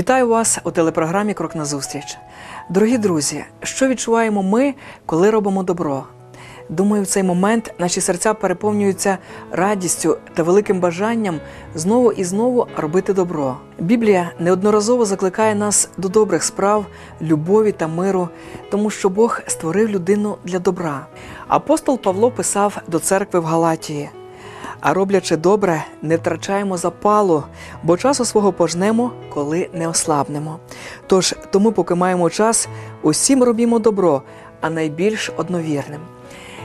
Вітаю вас у телепрограмі Крок назустріч. Дорогі друзі, що відчуваємо ми, коли робимо добро? Думаю, в цей момент наші серця переповнюються радістю та великим бажанням знову і знову робити добро. Біблія неодноразово закликає нас до добрих справ, любові та миру, тому що Бог створив людину для добра. Апостол Павло писав до церкви в Галатії. А роблячи добре, не втрачаємо запалу, бо часу свого пожнемо, коли не ослабнемо. Тож тому, поки маємо час, усім робімо добро, а найбільш одновірним.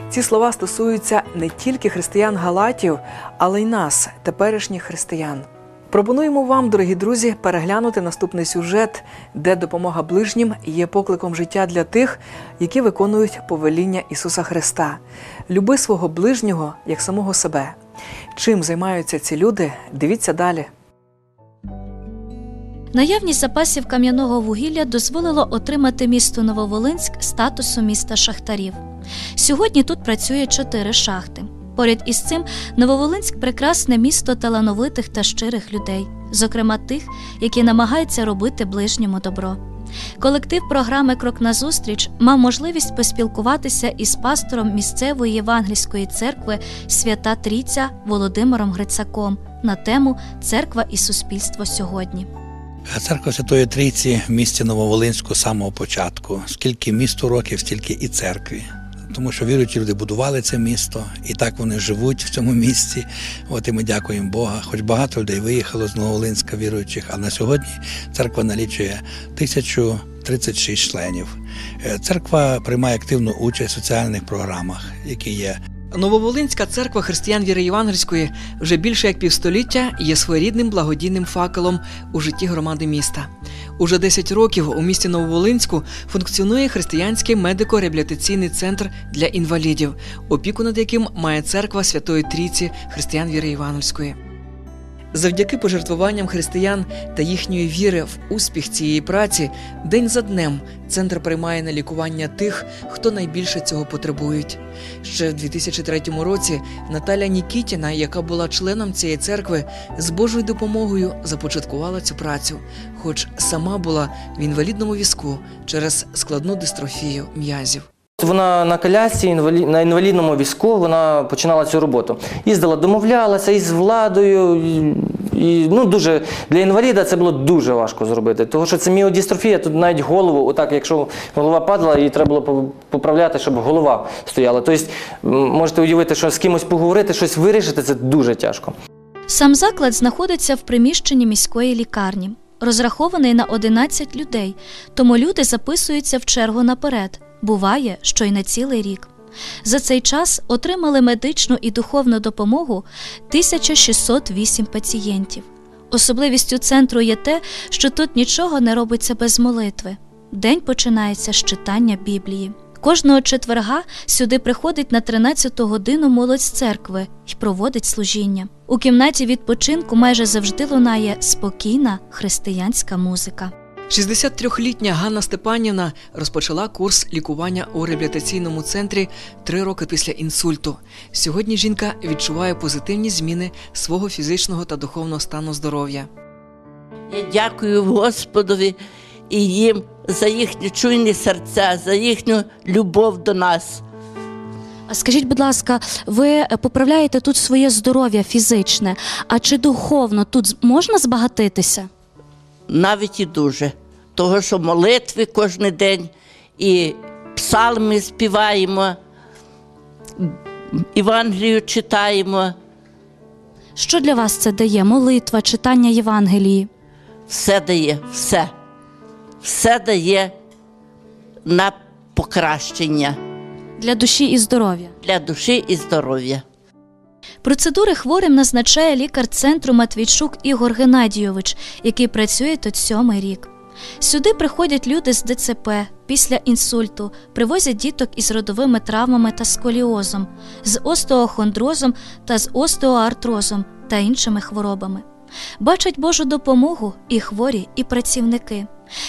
Ці слова стосуються не тільки християн Галатів, але й нас, теперішніх християн. Пропонуємо вам, дорогі друзі, переглянути наступний сюжет, де допомога ближнім є покликом життя для тих, які виконують повеління Ісуса Христа. Люби свого ближнього як самого себе. Чим займаються ці люди? Дивіться далі. Наявність запасів кам'яного вугілля дозволило отримати місту Нововолинськ статусу міста шахтарів. Сьогодні тут працює чотири шахти. Поряд із цим Нововолинськ прекрасне місто талановитих та щирих людей, зокрема тих, які намагаються робити ближньому добро. Колектив програми Крок назустріч мав можливість поспілкуватися із пастором місцевої євангельської церкви Свята Трійця Володимиром Грицаком на тему Церква і суспільство сьогодні. Церква Святої Трійці в місті Нововолинську самого початку. Скільки місту років, стільки і церкві. Тому що віруючі люди будували це місто, і так вони живуть в цьому місті. От і ми дякуємо Бога. Хоч багато людей виїхало з Новолинська віруючих, а на сьогодні церква налічує 1036 членів. Е, Церква приймає активну участь в соціальних програмах, які є Нововолинська церква християн віри Євангельської вже більше як півстоліття є своєрідним благодійним факелом у житті громади міста. Уже 10 років у місті Нововолинську функціонує християнський медико-реабілітаційний центр для інвалідів, опіку над яким має церква Святої Трійці християн віри Євангельської. Завдяки пожертвуванням християн та їхньої віри в успіх цієї праці, день за днем центр приймає на лікування тих, хто найбільше цього потребують. Ще в 2003 році Наталя Нікітіна, яка була членом цієї церкви, з Божою допомогою започаткувала цю працю, хоч сама була в інвалідному візку через складну дистрофію м'язів. Вона на колясці, на інвалідному візку, вона починала цю роботу. Їздила, домовлялася із владою. І, ну, дуже, для інваліда це було дуже важко зробити. Тому що це міодістрофія, тут навіть голову, отак, якщо голова падала, її треба було поправляти, щоб голова стояла. Тобто, можете уявити, що з кимось поговорити, щось вирішити, це дуже тяжко. Сам заклад знаходиться в приміщенні міської лікарні, розрахований на 11 людей, тому люди записуються в чергу наперед. Буває, що й на цілий рік. За цей час отримали медичну і духовну допомогу 1608 пацієнтів. Особливістю центру є те, що тут нічого не робиться без молитви. День починається з читання Біблії. Кожного четверга сюди приходить на 13-ту годину молодь з церкви і проводить служіння. У кімнаті відпочинку майже завжди лунає спокійна християнська музика. 63-літня Ганна Степанівна розпочала курс лікування у реабілітаційному центрі три роки після інсульту. Сьогодні жінка відчуває позитивні зміни свого фізичного та духовного стану здоров'я. Я дякую Господові і їм за їхні чуйні серця, за їхню любов до нас. А скажіть, будь ласка, ви поправляєте тут своє здоров'я фізичне, а чи духовно тут можна збагатитися? Навіть і дуже. Того, що молитви кожен день, і псалми співаємо, Євангелію читаємо. Що для вас це дає? Молитва, читання Євангелії? Все дає, все. Все дає на покращення Для душі і здоров'я. для душі і здоров'я. Процедури хворим назначає лікар центру Матвійчук Ігор Геннадійович, який працює тут сьомий рік. Сюди приходять люди з ДЦП після інсульту, привозять діток із родовими травмами та сколіозом, з остеохондрозом та з остеоартрозом та іншими хворобами. Бачать Божу допомогу і хворі, і працівники.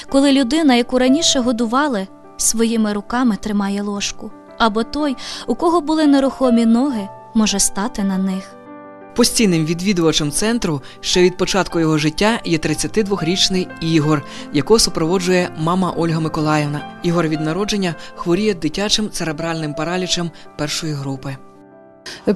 Коли людина, яку раніше годували, своїми руками тримає ложку, або той, у кого були нерухомі ноги, може стати на них. Постійним відвідувачем центру ще від початку його життя є 32-річний Ігор, якого супроводжує мама Ольга Миколаївна. Ігор від народження хворіє дитячим церебральним паралічем першої групи.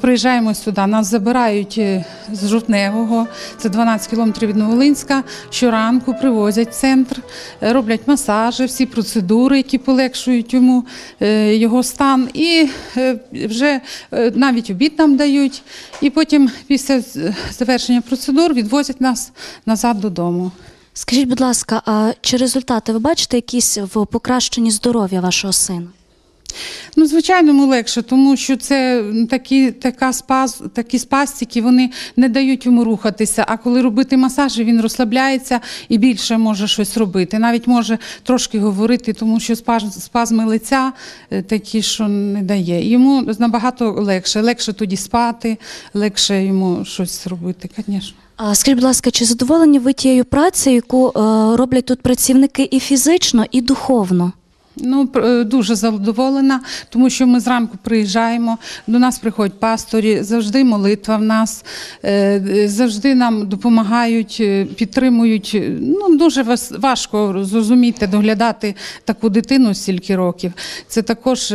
Приїжджаємо сюди, нас забирають е, з Жовтневого, це 12 кілометрів від Новолинська. Щоранку привозять в центр, е, роблять масажі, всі процедури, які полегшують йому е, його стан. І вже навіть обід нам дають. І потім, після завершення процедур, відвозять нас назад додому. Скажіть, будь ласка, а чи результати ви бачите якісь в покращенні здоров'я вашого сина? Ну, звичайно, йому легше, тому що це такі, така спаз, такі спастики, вони не дають йому рухатися. А коли робити масажі, він розслабляється і більше може щось робити. Навіть може трошки говорити, тому що спаз- спазми лиця е, такі, що не дає. Йому набагато легше. Легше тоді спати, легше йому щось робити, звісно. А скажіть, будь ласка, чи задоволені ви тією працею, яку е, роблять тут працівники і фізично, і духовно? Ну, е, дуже задоволена, тому що ми зранку приїжджаємо, до нас приходять пасторі, завжди молитва в нас, е, завжди нам допомагають, е, підтримують. Ну, дуже важко зрозуміти, доглядати таку дитину стільки років. Це також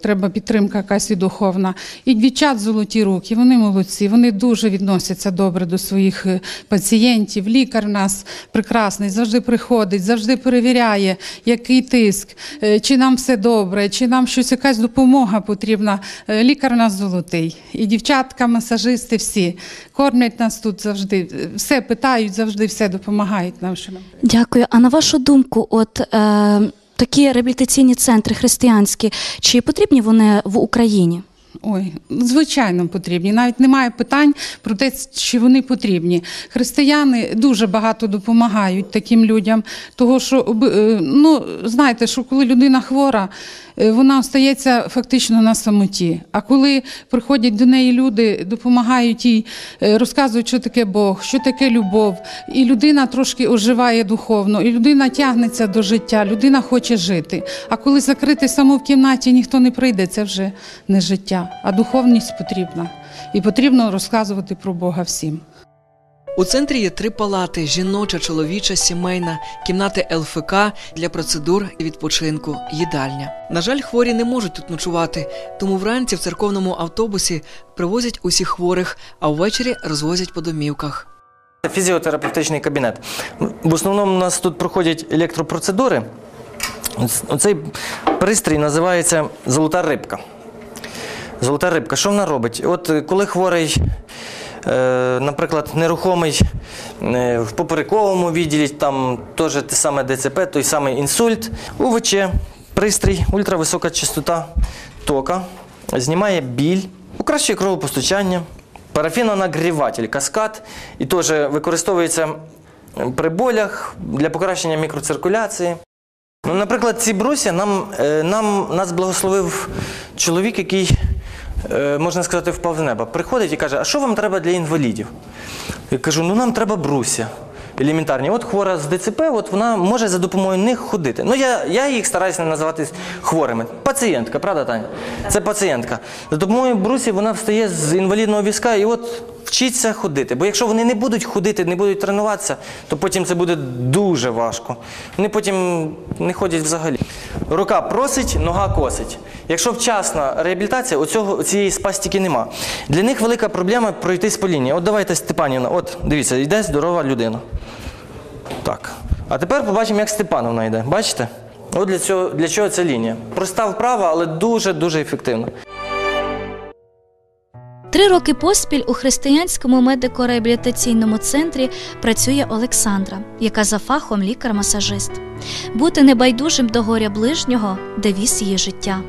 треба підтримка якась і духовна. І дівчат золоті руки, вони молодці, вони дуже відносяться добре до своїх пацієнтів. Лікар в нас прекрасний, завжди приходить, завжди перевіряє, який тиск, чи нам все добре, чи нам щось якась допомога потрібна. Е, Лікар у нас золотий. І дівчатка, масажисти, всі кормлять нас тут завжди, е, все питають, завжди все допомагають нам. Що нам Дякую. А на вашу думку, от е, такі реабілітаційні центри християнські, чи потрібні вони в Україні? Ой, звичайно, потрібні. Навіть немає питань про те, чи вони потрібні. Християни дуже багато допомагають таким людям, того що е, ну знаєте, що коли людина хвора, вона остається фактично на самоті. А коли приходять до неї люди, допомагають їй, е, розказують, що таке Бог, що таке любов, і людина трошки оживає духовно, і людина тягнеться до життя, людина хоче жити. А коли закрити саму в кімнаті, ніхто не прийде, це вже не життя, а духовність потрібна. І потрібно розказувати про Бога всім. У центрі є три палати: жіноча, чоловіча, сімейна, кімнати ЛФК для процедур і відпочинку, їдальня. На жаль, хворі не можуть тут ночувати, тому вранці в церковному автобусі привозять усіх хворих, а ввечері розвозять по домівках. Фізіотерапевтичний кабінет. В основному у нас тут проходять електропроцедури. Оц- Оцей пристрій називається золота рибка. Золота рибка. Що вона робить? От коли хворий, наприклад, нерухомий е, в поперековому відділі, там теж те саме ДЦП, той самий інсульт, УВЧ, пристрій, ультрависока частота тока, знімає біль, покращує кровопостачання, парафінонагріватель каскад і теж використовується при болях для покращення мікроциркуляції. Ну, наприклад, ці брусья нам, е, нам нас благословив чоловік, який, е, можна сказати, впав з неба. Приходить і каже, а що вам треба для інвалідів? Я кажу, ну нам треба бруся. Елементарні. От хвора з ДЦП, от вона може за допомогою них ходити. Ну, я, я їх стараюся не називати хворими. Пацієнтка, правда, Таня? Це пацієнтка. За допомогою брусі вона встає з інвалідного візка і от вчиться ходити. Бо якщо вони не будуть ходити, не будуть тренуватися, то потім це буде дуже важко. Вони потім не ходять взагалі. Рука просить, нога косить. Якщо вчасна реабілітація, оцього, цієї спастики нема. Для них велика проблема пройтись по лінії. От давайте Степанівна, от дивіться, йде здорова людина. Так. А тепер побачимо, як Степановна йде. Бачите? От для цього для чого ця лінія. Проста вправа, але дуже-дуже ефективна. Три роки поспіль у християнському медико-реабілітаційному центрі працює Олександра, яка за фахом лікар-масажист. Бути небайдужим до горя ближнього девіз її життя.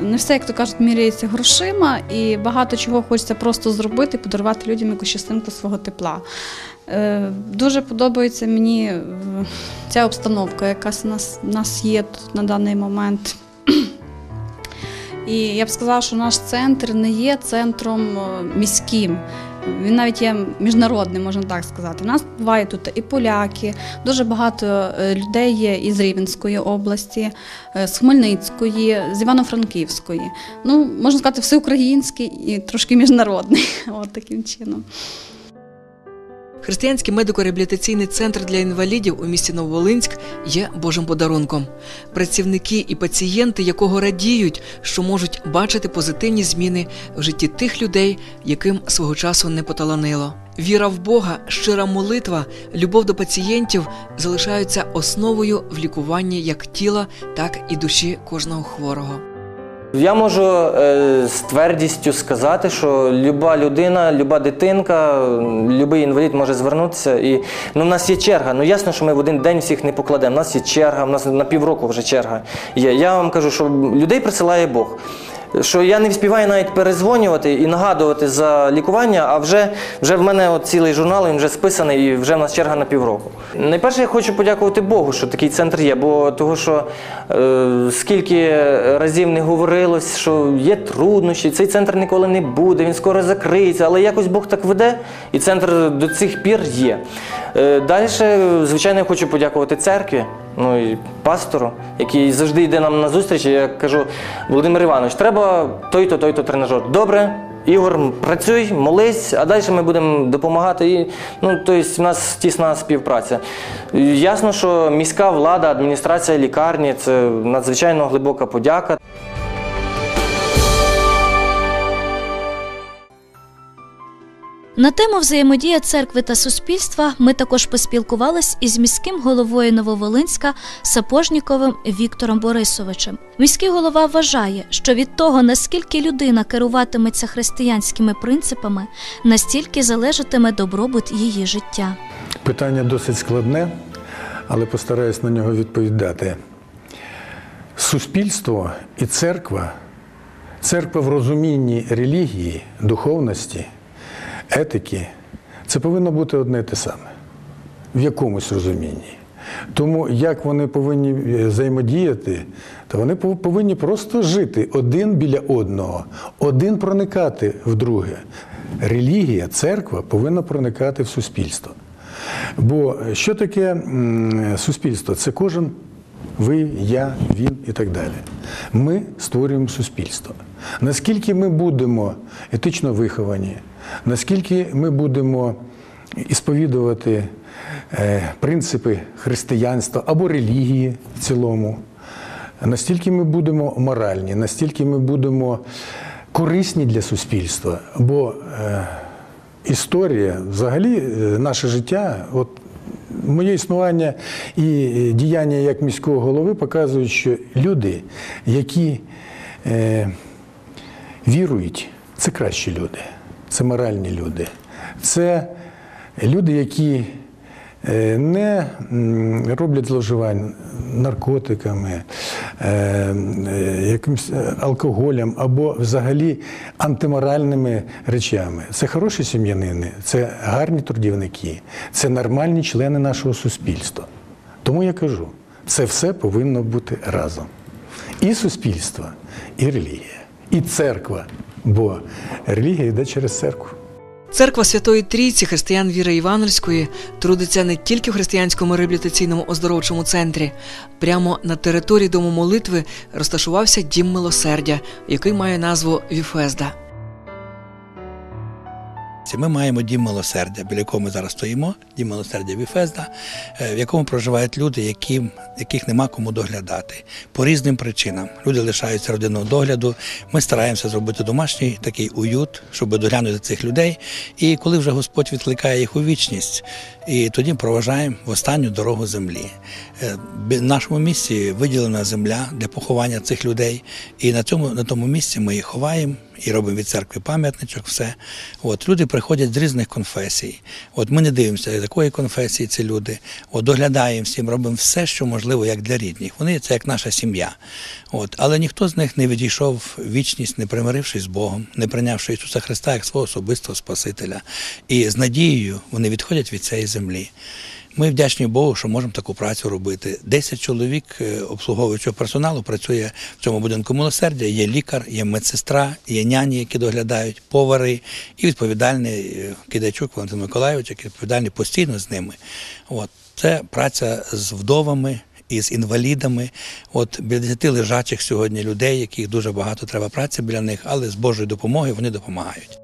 Не все, як то кажуть, міряється грошима, і багато чого хочеться просто зробити, подарувати людям якусь частинку свого тепла. Е, Дуже подобається мені е, ця обстановка, яка у нас, у нас є тут на даний момент. І я б сказала, що наш центр не є центром е, міським. Він навіть є міжнародним, можна так сказати. У нас буває тут і поляки, дуже багато е, людей є із Рівненської області, е, з Хмельницької, з Івано-Франківської. Ну, можна сказати, всеукраїнський і трошки міжнародний. От таким чином. Християнський медико-реабілітаційний центр для інвалідів у місті Нововолинськ є Божим подарунком. Працівники і пацієнти, якого радіють, що можуть бачити позитивні зміни в житті тих людей, яким свого часу не поталанило. Віра в Бога, щира молитва, любов до пацієнтів залишаються основою в лікуванні як тіла, так і душі кожного хворого. Я можу е, з твердістю сказати, що люба людина, люба дитинка, будь-який інвалід може звернутися. І ну, в нас є черга. Ну ясно, що ми в один день всіх не покладемо. У нас є черга, у нас на півроку вже черга є. Я вам кажу, що людей присилає Бог. Що я не вспіваю навіть перезвонювати і нагадувати за лікування, а вже, вже в мене цілий журнал, він вже списаний і вже в нас черга на півроку. Найперше, я хочу подякувати Богу, що такий центр є, бо того, що е, скільки разів не говорилось, що є труднощі, цей центр ніколи не буде, він скоро закриється, але якось Бог так веде, і центр до цих пір є. Е, Далі, звичайно, хочу подякувати церкві. Ну і пастору, який завжди йде нам на зустріч. Я кажу, Володимир Іванович, треба той-то, той-то тренажер. Добре, Ігор, працюй, молись, а далі ми будемо допомагати. І, ну, тобто, в нас тісна співпраця. Ясно, що міська влада, адміністрація лікарні це надзвичайно глибока подяка. На тему взаємодія церкви та суспільства ми також поспілкувались із міським головою Нововолинська Сапожніковим Віктором Борисовичем. Міський голова вважає, що від того, наскільки людина керуватиметься християнськими принципами, настільки залежатиме добробут її життя. Питання досить складне, але постараюсь на нього відповідати. Суспільство і церква, церква в розумінні релігії, духовності, етики це повинно бути одне і те саме в якомусь розумінні. Тому як вони повинні е, взаємодіяти, то вони повинні просто жити один біля одного, один проникати в друге. Релігія, церква повинна проникати в суспільство. Бо що таке суспільство? Це кожен ви, я, він і так далі. Ми створюємо суспільство. Наскільки ми будемо етично виховані, наскільки ми будемо ісповідувати е, принципи християнства або релігії в цілому, настільки ми будемо моральні, настільки ми будемо корисні для суспільства. Бо е, історія, взагалі, е, наше життя, от моє існування і діяння як міського голови показують, що люди, які вірують, це кращі люди, це моральні люди, це люди, які е, не роблять зловживань наркотиками, е, е, якимсь алкоголем або взагалі антиморальними речами. Це хороші сім'янини, це гарні трудівники, це нормальні члени нашого суспільства. Тому я кажу, це все повинно бути разом. І суспільство, і релігія, і церква, бо релігія йде через церкву. Церква Святої Трійці християн віри Івановської трудиться не тільки в християнському реабілітаційному оздоровчому центрі. Прямо на території дому молитви розташувався дім милосердя, який має назву Віфезда. Ми маємо дім милосердя, біля якого ми зараз стоїмо, дім милосердя Віфезда, е, в якому проживають люди, які, яких нема кому доглядати по різним причинам. Люди лишаються родинного догляду. Ми стараємося зробити домашній такий уют, щоб доглянути цих людей. І коли вже Господь відкликає їх у вічність, і тоді проважаємо в останню дорогу землі. Е, В нашому місці виділена земля для поховання цих людей, і на цьому на тому місці ми їх ховаємо і робимо від церкви пам'ятничок. Все от люди приходять з різних конфесій. От ми не дивимося, якої конфесії ці люди. От доглядаємо всім, робимо все, що можливо, як для рідних. Вони це як наша сім'я. От, але ніхто з них не відійшов в вічність, не примирившись з Богом, не прийнявши Ісуса Христа як свого особистого Спасителя. І з надією вони відходять від цієї землі. Ми вдячні Богу, що можемо таку працю робити. Десять чоловік е, обслуговуючого персоналу працює в цьому будинку милосердя. Є лікар, є медсестра, є няні, які доглядають, повари, і відповідальний е, Кидайчук Валентин Миколайович, який відповідальний постійно з ними. От це праця з вдовами. І з інвалідами, от біля 10 лежачих сьогодні людей, яких дуже багато треба праці біля них, але з Божою допомогою вони допомагають.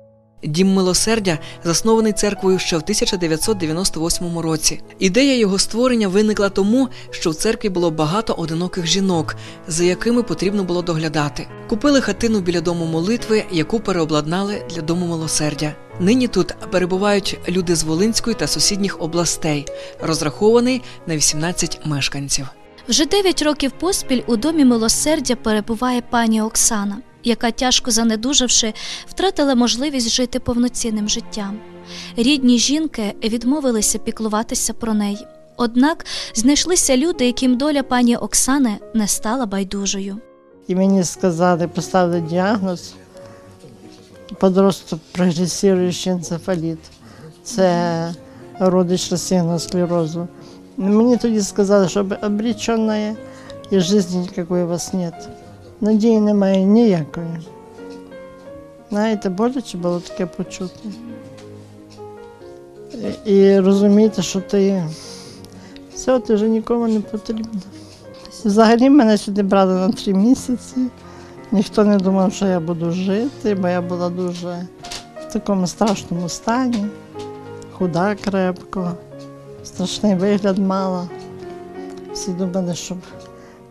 Дім милосердя заснований церквою ще в 1998 році. Ідея його створення виникла тому, що в церкві було багато одиноких жінок, за якими потрібно було доглядати. Купили хатину біля дому молитви, яку переобладнали для дому милосердя. Нині тут перебувають люди з Волинської та сусідніх областей, розрахований на 18 мешканців. Вже 9 років поспіль у домі милосердя перебуває пані Оксана, яка, тяжко занедужавши, втратила можливість жити повноцінним життям. Рідні жінки відмовилися піклуватися про неї. Однак знайшлися люди, яким доля пані Оксани не стала байдужою. І мені сказали, поставили діагноз подросток прогресуючий енцефаліт. Це родич розсіяного склерозу. Мені тоді сказали, що ви обречена і життя ніякої у вас нет. Надії немає ніякої. Знаєте, боляче було таке почути. І, розуміти, що ти все, ти вже нікому не потрібна. Взагалі мене сюди брали на три місяці. Ніхто не думав, що я буду жити, бо я була дуже в такому страшному стані, худа крепко, страшний вигляд мала. Всі думали, щоб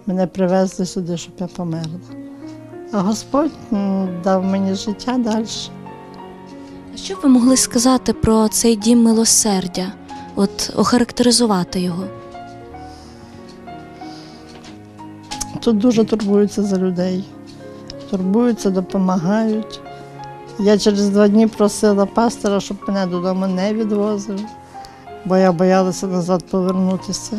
мене привезли сюди, щоб я померла. А Господь дав мені життя далі. А що б ви могли сказати про цей дім милосердя? От охарактеризувати його? Тут дуже турбуються за людей. Турбуються, допомагають. Я через два дні просила пастора, щоб мене додому не відвозив, бо я боялася назад повернутися.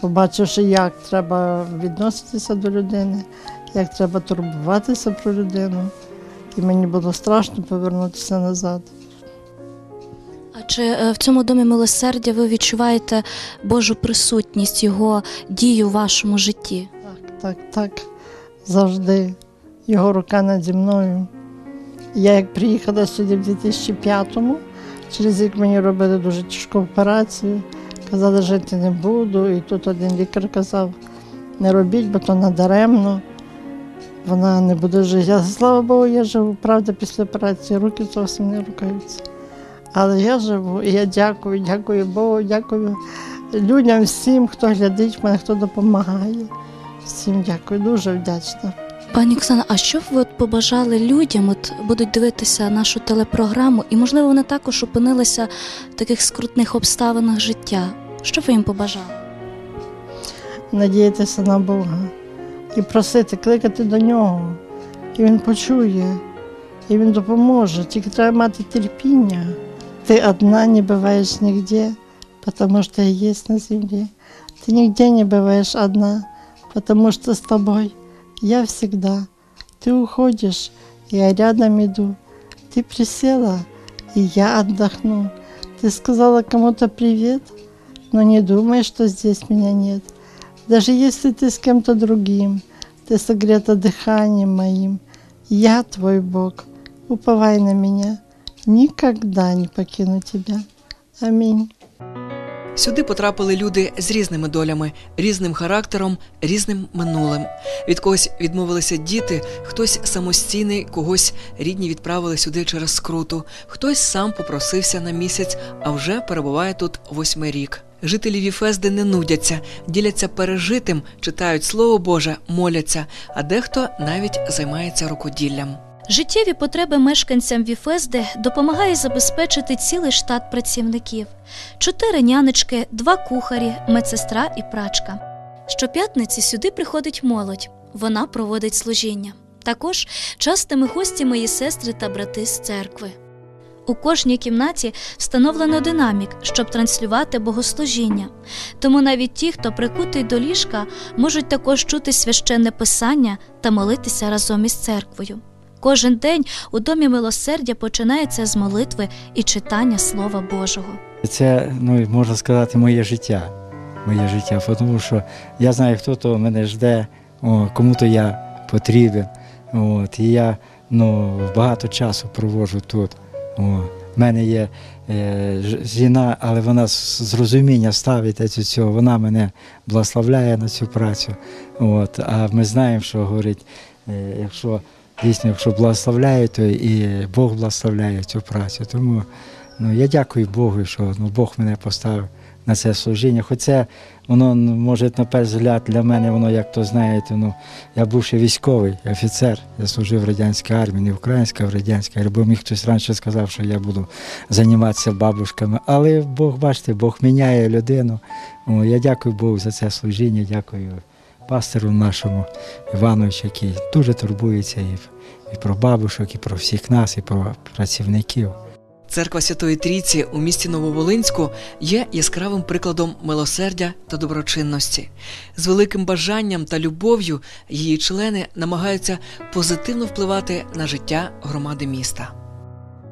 Побачивши, як треба відноситися до людини, як треба турбуватися про людину. І мені було страшно повернутися назад. А чи е, в цьому домі милосердя ви відчуваєте Божу присутність, його дію в вашому житті? Так, так, так. Завжди його рука наді мною. Я як приїхала сюди в 2005-му, через рік мені робили дуже тяжку операцію. Казали, жити не буду. І тут один лікар казав, не робіть, бо то надаремно. Вона не буде жити. Я, слава Богу, я живу. Правда, після операції руки зовсім не рухаються. Але я живу і я дякую, дякую Богу, дякую людям, всім, хто глядить мене, хто допомагає. Всім дякую, дуже вдячна. Пані Оксана, а що б ви от побажали людям, от будуть дивитися нашу телепрограму, і можливо вони також опинилися в таких скрутних обставинах життя? Що ви їм побажали? надіятися на Бога і просити, кликати до нього. І Він почує, і Він допоможе. Тільки треба мати терпіння. Ти одна не буваєш нігде, тому що є на землі. Ти нігде не буваєш одна, тому що з тобою я всегда. Ты уходишь, я рядом иду. Ты присела, и я отдохну. Ты сказала кому-то привет, но не думай, что здесь меня нет. Даже если ты с кем-то другим, ты согрета дыханием моим. Я твой Бог, уповай на меня. Никогда не покину тебя. Аминь. Сюди потрапили люди з різними долями, різним характером, різним минулим. Від когось відмовилися діти, хтось самостійний, когось рідні відправили сюди через скруту, хтось сам попросився на місяць, а вже перебуває тут восьмий рік. Жителі Віфезди не нудяться, діляться пережитим, читають Слово Боже, моляться, а дехто навіть займається рукоділлям. Життєві потреби мешканцям Віфезди допомагає забезпечити цілий штат працівників: чотири нянечки, два кухарі, медсестра і прачка. Щоп'ятниці сюди приходить молодь. Вона проводить служіння. Також частими гостями є сестри та брати з церкви. У кожній кімнаті встановлено динамік, щоб транслювати богослужіння. Тому навіть ті, хто прикутий до ліжка, можуть також чути священне писання та молитися разом із церквою. Кожен день у домі милосердя починається з молитви і читання Слова Божого. Це, ну, можна сказати, моє життя. Моє життя. Тому що я знаю, хто то мене жде, кому-то я потрібен. От, і я ну, багато часу проводжу тут. В мене є е, жіна, але вона з розуміння ставить цю цього, вона мене благословляє на цю працю. От, а ми знаємо, що говорить, е, якщо дійсно, якщо благословляє, то і Бог благословляє цю працю. Тому ну, я дякую Богу, що ну, Бог мене поставив на це служіння. Хоча воно, ну, може, на перший взгляд, для мене воно, як то знаєте, ну, я був ще військовий офіцер, я служив в радянській армії, не українська, а в радянській армії, бо міг хтось раніше сказав, що я буду займатися бабушками. Але Бог, бачите, Бог міняє людину. О, я дякую Богу за це служіння, дякую пастору нашому Івановичу, який дуже турбується і, і про бабушок, і про всіх нас, і про працівників. Церква Святої Трійці у місті Нововолинську є яскравим прикладом милосердя та доброчинності. З великим бажанням та любов'ю її члени намагаються позитивно впливати на життя громади міста.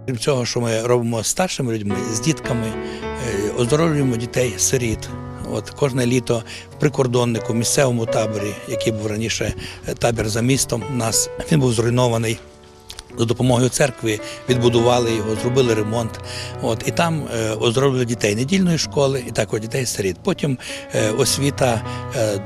Крім цього, що ми робимо з старшими людьми, з дітками, е, оздоровлюємо дітей, сиріт. От кожне літо в прикордоннику, місцевому таборі, який був раніше е, табір за містом, нас він був зруйнований. За допомогою церкви відбудували його, зробили ремонт. От і там е, оздоровлювали дітей недільної школи і також дітей сиріт. Потім е, освіта, е,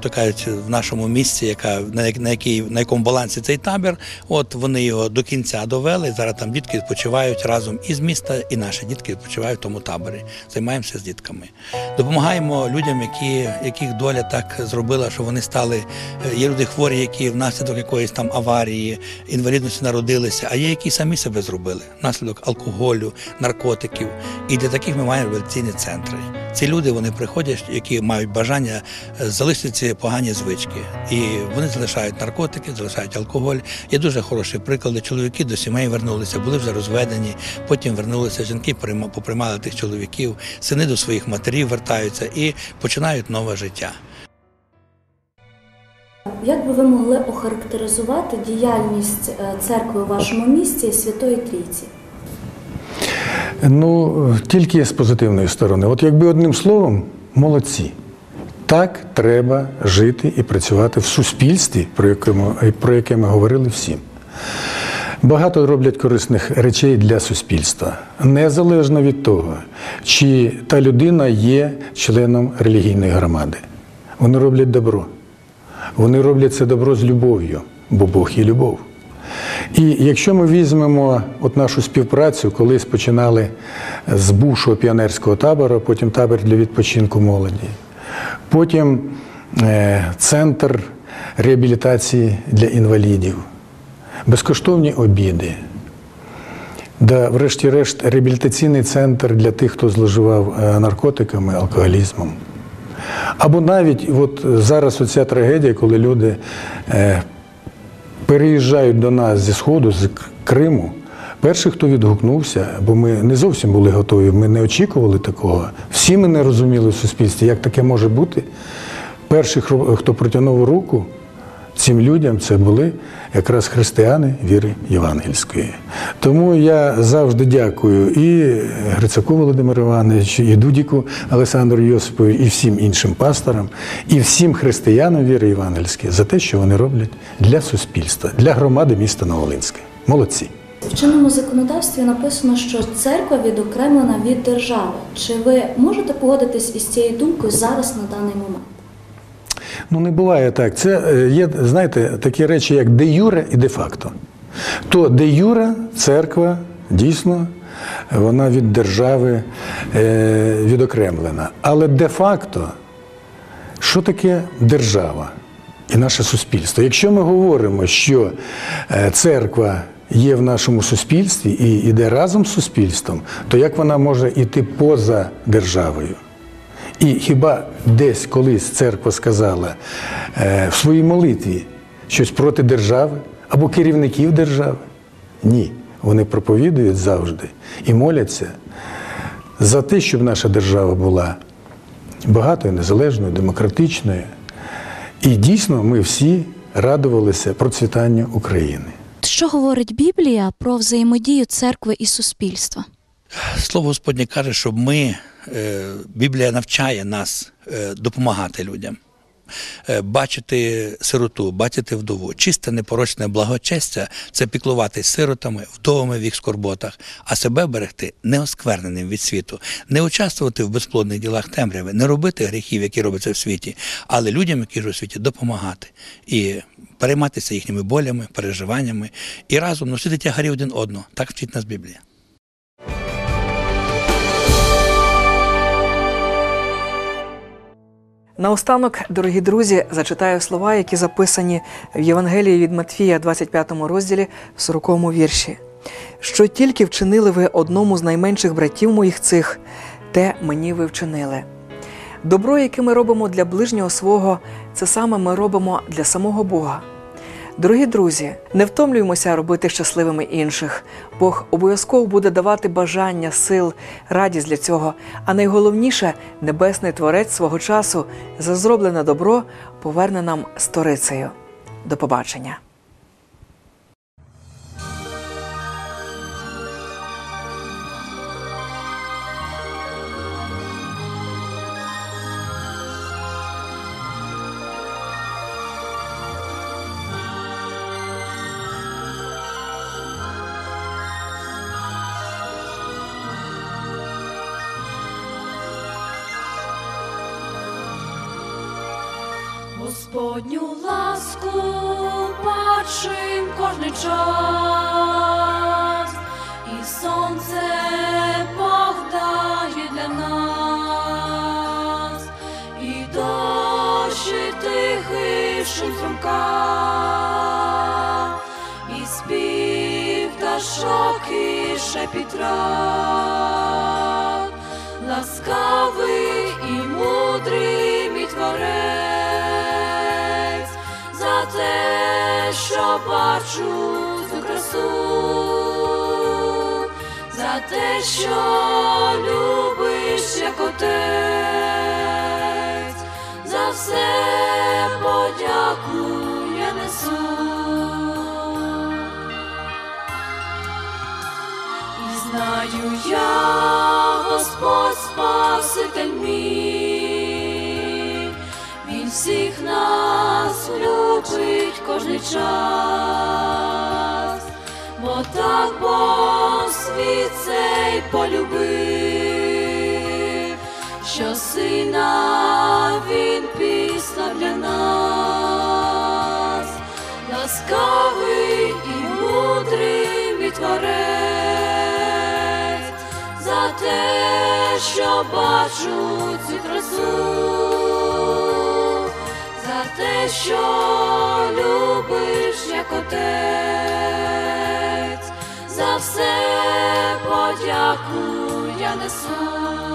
то кажуть, в нашому місці, яка на, на якій на якому балансі цей табір. От вони його до кінця довели. Зараз там дітки відпочивають разом із міста, і наші дітки відпочивають в тому таборі. Займаємося з дітками. Допомагаємо людям, які, яких доля так зробила, що вони стали. е, Є люди хворі, які внаслідок якоїсь там аварії, інвалідності народилися, а є які самі себе зробили внаслідок алкоголю, наркотиків. І для таких ми маємо реабілітаційні центри. Ці люди вони приходять, які мають бажання е, залишити ці погані звички. І вони залишають наркотики, залишають алкоголь. Є дуже хороші приклади. Чоловіки до сімей вернулися, були вже розведені, потім вернулися жінки, прийма- поприймали тих чоловіків, сини до своїх матерів вертаються і починають нове життя. Як би ви могли охарактеризувати діяльність е, церкви у вашому місті Святої Трійці? Ну, тільки з позитивної сторони. От якби одним словом, молодці. Так треба жити і працювати в суспільстві, про яке ми, про яке ми говорили всім. Багато роблять корисних речей для суспільства, незалежно від того, чи та людина є членом релігійної громади. Вони роблять добро. Вони роблять це добро з любов'ю, бо Бог є любов. І якщо ми візьмемо от нашу співпрацю, колись починали з бувшого піонерського табору, потім табор для відпочинку молоді, потім е, центр реабілітації для інвалідів, безкоштовні обіди. Да, врешті-решт, реабілітаційний центр для тих, хто зловживав е, наркотиками, алкоголізмом. Або навіть от зараз оця трагедія, коли люди е, переїжджають до нас зі Сходу, з Криму. Перший, хто відгукнувся, бо ми не зовсім були готові, ми не очікували такого. Всі ми не розуміли в суспільстві, як таке може бути. Перший, хто хто протягнув руку цим людям, це були якраз християни віри євангельської. Тому я завжди дякую і Грицаку Володимиру Івановичу, і Дудіку Олександру Йосипову, і всім іншим пасторам, і всім християнам віри євангельської за те, що вони роблять для суспільства, для громади міста Новолинське. Молодці. В чинному законодавстві написано, що церква відокремлена від держави. Чи ви можете погодитись із цією думкою зараз на даний момент? Ну не буває так. Це е, є, знаєте, такі речі, як де юре і де факто. То де юре церква дійсно вона від держави е, відокремлена. Але де факто, що таке держава і наше суспільство? Якщо ми говоримо, що е, церква є в нашому суспільстві і йде разом з суспільством, то як вона може йти поза державою? І хіба десь колись церква сказала е, в своїй молитві щось проти держави або керівників держави? Ні. Вони проповідують завжди і моляться за те, щоб наша держава була багатою, незалежною, демократичною. І дійсно ми всі радувалися процвітанню України. Що говорить Біблія про взаємодію церкви і суспільства? Слово Господнє каже, щоб ми, е, Біблія навчає нас е, допомагати людям, е, бачити сироту, бачити вдову. Чисте непорочне благочестя це піклуватись сиротами, вдовами в їх скорботах, а себе берегти неоскверненим від світу, не участвувати в безплодних ділах темряви, не робити гріхів, які робляться в світі, але людям, які живуть у світі, допомагати і перейматися їхніми болями, переживаннями і разом носити тягарі один одного. Так вчить нас Біблія. Наостанок, дорогі друзі, зачитаю слова, які записані в Євангелії від Матфія, 25 розділі, в 40 вірші. Що тільки вчинили ви одному з найменших братів моїх цих, те мені ви вчинили. Добро, яке ми робимо для ближнього свого, це саме ми робимо для самого Бога. Дорогі друзі, не втомлюємося робити щасливими інших. Бог обов'язково буде давати бажання, сил, радість для цього. А найголовніше, небесний творець свого часу за зроблене добро поверне нам сторицею. До побачення. Господню ласку бачим кожний час, і сонце Бог дає для нас, і дощі тихий шум струмка, і спів пташок, і шепіт що бачу цю красу, за те, що любиш як отець, за все подяку я несу. І знаю я, Господь Спаситель мій, Він всіх нас любить кожний час, бо так Бог світ цей полюбив, що сина він післав для нас, ласкавий і мудрий мій творець, за те, що бачу цю красу, за те, що любиш як отець, за все подяку я несу.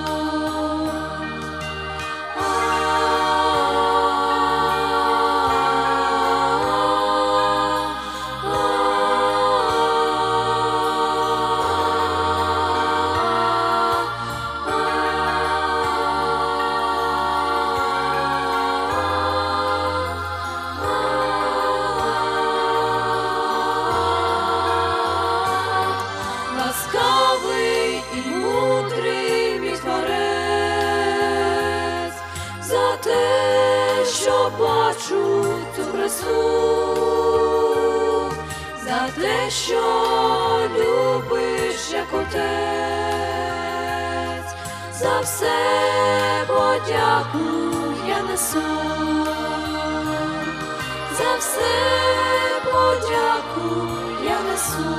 Подяку я несу.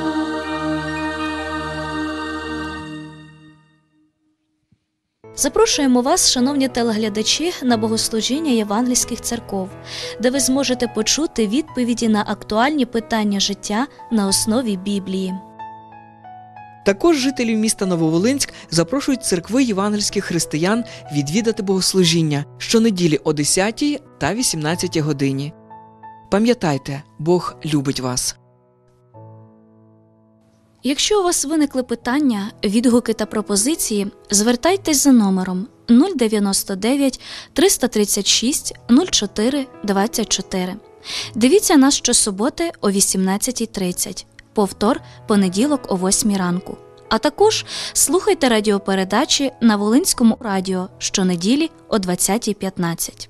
Запрошуємо вас, шановні телеглядачі, на богослужіння євангельських церков, де ви зможете почути відповіді на актуальні питання життя на основі Біблії. Також жителів міста Нововолинськ запрошують церкви євангельських християн відвідати богослужіння щонеділі о 10 та 18 годині. Пам'ятайте, Бог любить вас. Якщо у вас виникли питання, відгуки та пропозиції, звертайтесь за номером 099 336 04 24. Дивіться нас щосуботи о 18.30, повтор понеділок о 8 ранку. А також слухайте радіопередачі на Волинському радіо щонеділі о 20.15.